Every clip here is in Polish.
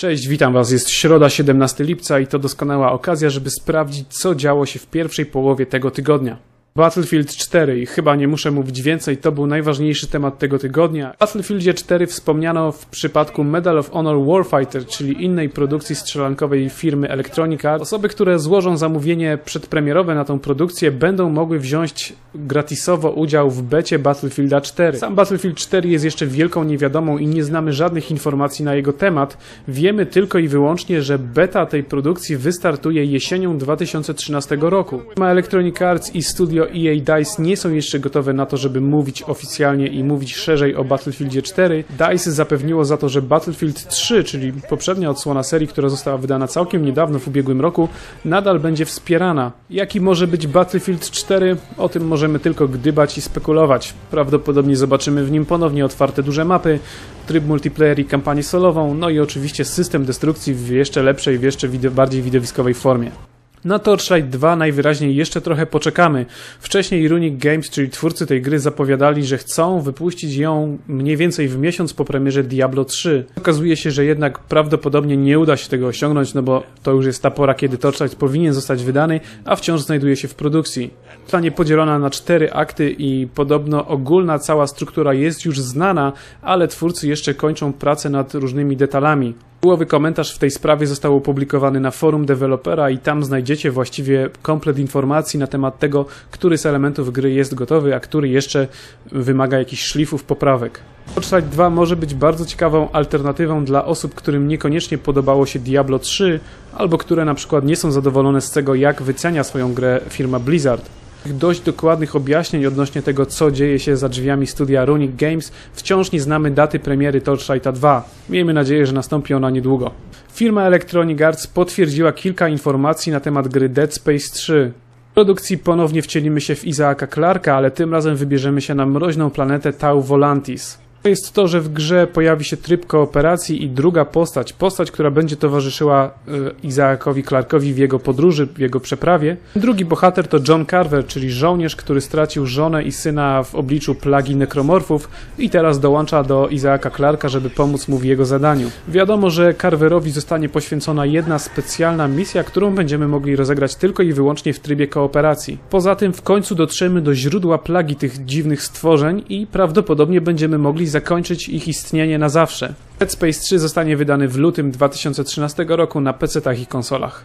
Cześć, witam Was. Jest środa 17 lipca i to doskonała okazja, żeby sprawdzić, co działo się w pierwszej połowie tego tygodnia. Battlefield 4 i chyba nie muszę mówić więcej, to był najważniejszy temat tego tygodnia. W Battlefieldzie 4 wspomniano w przypadku Medal of Honor Warfighter, czyli innej produkcji strzelankowej firmy Electronic Arts. Osoby, które złożą zamówienie przedpremierowe na tą produkcję będą mogły wziąć gratisowo udział w becie Battlefielda 4. Sam Battlefield 4 jest jeszcze wielką niewiadomą i nie znamy żadnych informacji na jego temat. Wiemy tylko i wyłącznie, że beta tej produkcji wystartuje jesienią 2013 roku. Firma Electronic Arts i studio studio EA DICE nie są jeszcze gotowe na to, żeby mówić oficjalnie i mówić szerzej o Battlefieldzie 4. DICE zapewniło za to, że Battlefield 3, czyli poprzednia odsłona serii, która została wydana całkiem niedawno w ubiegłym roku, nadal będzie wspierana. Jaki może być Battlefield 4? O tym możemy tylko gdybać i spekulować. Prawdopodobnie zobaczymy w nim ponownie otwarte duże mapy, tryb multiplayer i kampanię solową, no i oczywiście system destrukcji w jeszcze lepszej, w jeszcze bardziej widowiskowej formie. Na Torchlight 2 najwyraźniej jeszcze trochę poczekamy. Wcześniej Runic Games, czyli twórcy tej gry, zapowiadali, że chcą wypuścić ją mniej więcej w miesiąc po premierze Diablo 3. Okazuje się, że jednak prawdopodobnie nie uda się tego osiągnąć, no bo to już jest ta pora, kiedy Torchlight powinien zostać wydany, a wciąż znajduje się w produkcji. Zostanie podzielona na cztery akty i podobno ogólna cała struktura jest już znana, ale twórcy jeszcze kończą pracę nad różnymi detalami. Głowy komentarz w tej sprawie został opublikowany na forum dewelopera i tam znajdziecie właściwie komplet informacji na temat tego, który z elementów gry jest gotowy, a który jeszcze wymaga jakichś szlifów, poprawek. Torchlight 2 może być bardzo ciekawą alternatywą dla osób, którym niekoniecznie podobało się Diablo 3, albo które na przykład nie są zadowolone z tego, jak wycenia swoją grę firma Blizzard dość dokładnych objaśnień odnośnie tego, co dzieje się za drzwiami studia Runic Games, wciąż nie znamy daty premiery Torchlighta 2. Miejmy nadzieję, że nastąpi ona niedługo. Firma Electronic Arts potwierdziła kilka informacji na temat gry Dead Space 3. W produkcji ponownie wcielimy się w Izaaka Clarka, ale tym razem wybierzemy się na mroźną planetę Tau Volantis. To jest to, że w grze pojawi się tryb kooperacji i druga postać, postać, która będzie towarzyszyła y, Izaakowi Clarkowi w jego podróży, w jego przeprawie. Drugi bohater to John Carver, czyli żołnierz, który stracił żonę i syna w obliczu plagi nekromorfów i teraz dołącza do Izaaka Clarka, żeby pomóc mu w jego zadaniu. Wiadomo, że Carverowi zostanie poświęcona jedna specjalna misja, którą będziemy mogli rozegrać tylko i wyłącznie w trybie kooperacji. Poza tym w końcu dotrzemy do źródła plagi tych dziwnych stworzeń i prawdopodobnie będziemy mogli zakończyć ich istnienie na zawsze. Dead Space 3 zostanie wydany w lutym 2013 roku na PC-tach i konsolach.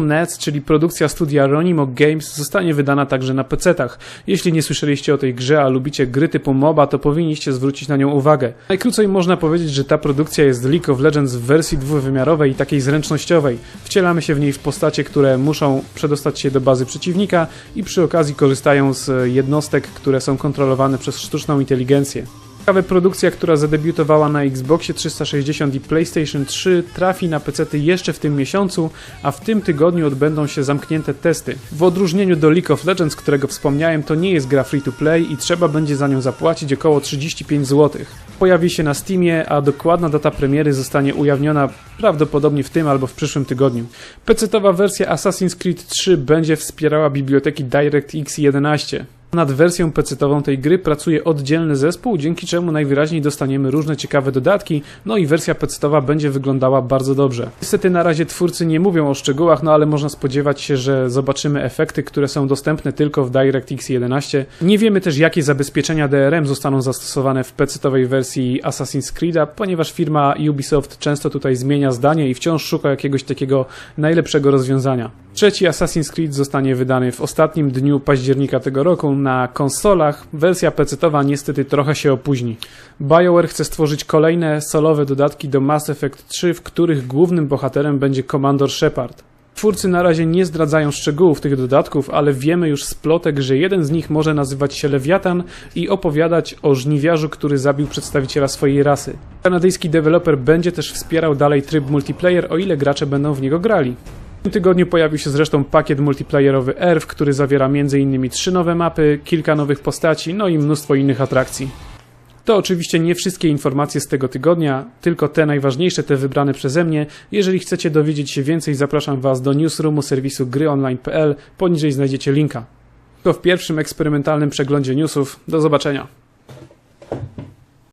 Nets, czyli produkcja studia Ronimo Games, zostanie wydana także na PC-tach. Jeśli nie słyszeliście o tej grze, a lubicie gry typu MOBA, to powinniście zwrócić na nią uwagę. Najkrócej można powiedzieć, że ta produkcja jest League of Legends w wersji dwuwymiarowej i takiej zręcznościowej. Wcielamy się w niej w postacie, które muszą przedostać się do bazy przeciwnika i przy okazji korzystają z jednostek, które są kontrolowane przez sztuczną inteligencję. Ciekawe produkcja, która zadebiutowała na Xboxie 360 i PlayStation 3 trafi na PC jeszcze w tym miesiącu, a w tym tygodniu odbędą się zamknięte testy. W odróżnieniu do League of Legends, którego wspomniałem, to nie jest gra free to play i trzeba będzie za nią zapłacić około 35 zł. Pojawi się na Steamie, a dokładna data premiery zostanie ujawniona prawdopodobnie w tym albo w przyszłym tygodniu. PC-towa wersja Assassin's Creed 3 będzie wspierała biblioteki DirectX 11. Nad wersją PC-ową tej gry pracuje oddzielny zespół, dzięki czemu najwyraźniej dostaniemy różne ciekawe dodatki, no i wersja PC-owa będzie wyglądała bardzo dobrze. Niestety na razie twórcy nie mówią o szczegółach, no ale można spodziewać się, że zobaczymy efekty, które są dostępne tylko w DirectX 11. Nie wiemy też jakie zabezpieczenia DRM zostaną zastosowane w PC-owej wersji Assassin's Creed'a, ponieważ firma Ubisoft często tutaj zmienia zdanie i wciąż szuka jakiegoś takiego najlepszego rozwiązania. Trzeci Assassin's Creed zostanie wydany w ostatnim dniu października tego roku na konsolach. Wersja PC-towa niestety trochę się opóźni. BioWare chce stworzyć kolejne solowe dodatki do Mass Effect 3, w których głównym bohaterem będzie Komandor Shepard. Twórcy na razie nie zdradzają szczegółów tych dodatków, ale wiemy już z plotek, że jeden z nich może nazywać się Lewiatan i opowiadać o żniwiarzu, który zabił przedstawiciela swojej rasy. Kanadyjski deweloper będzie też wspierał dalej tryb multiplayer, o ile gracze będą w niego grali. W tym tygodniu pojawił się zresztą pakiet multiplayerowy ERF, który zawiera m.in. trzy nowe mapy, kilka nowych postaci, no i mnóstwo innych atrakcji. To oczywiście nie wszystkie informacje z tego tygodnia, tylko te najważniejsze, te wybrane przeze mnie. Jeżeli chcecie dowiedzieć się więcej, zapraszam Was do newsroomu serwisu gryonline.pl. Poniżej znajdziecie linka. To w pierwszym eksperymentalnym przeglądzie newsów. Do zobaczenia.